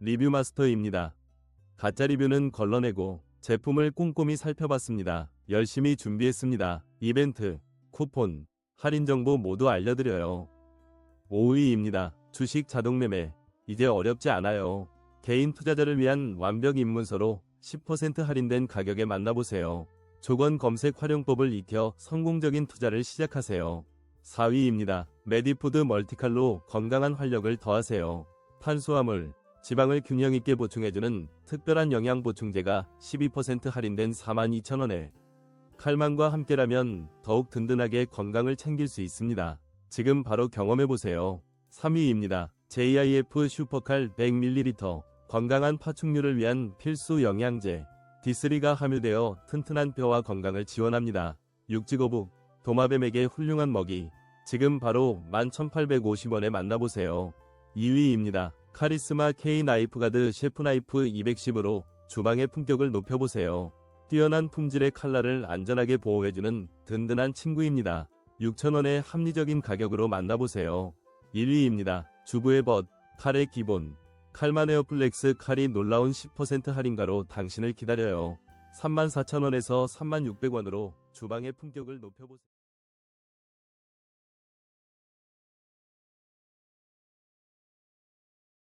리뷰 마스터입니다. 가짜 리뷰는 걸러내고 제품을 꼼꼼히 살펴봤습니다. 열심히 준비했습니다. 이벤트, 쿠폰, 할인 정보 모두 알려드려요. 5위입니다. 주식 자동 매매. 이제 어렵지 않아요. 개인 투자자를 위한 완벽 입문서로 10% 할인된 가격에 만나보세요. 조건 검색 활용법을 익혀 성공적인 투자를 시작하세요. 4위입니다. 메디푸드 멀티칼로 건강한 활력을 더하세요. 탄수화물, 지방을 균형 있게 보충해주는 특별한 영양 보충제가 12% 할인된 42,000원에 칼만과 함께라면 더욱 든든하게 건강을 챙길 수 있습니다. 지금 바로 경험해보세요. 3위입니다. JIF 슈퍼칼 100ml 건강한 파충류를 위한 필수 영양제 D3가 함유되어 튼튼한 뼈와 건강을 지원합니다. 육지거북, 도마뱀에게 훌륭한 먹이 지금 바로 11,850원에 만나보세요. 2위입니다. 카리스마 K 나이프가드 셰프 나이프 210으로 주방의 품격을 높여보세요. 뛰어난 품질의 칼날을 안전하게 보호해주는 든든한 친구입니다. 6,000원의 합리적인 가격으로 만나보세요. 1위입니다. 주부의 벗, 칼의 기본. 칼만 에어플렉스 칼이 놀라운 10% 할인가로 당신을 기다려요. 34,000원에서 36,000원으로 주방의 품격을 높여보세요.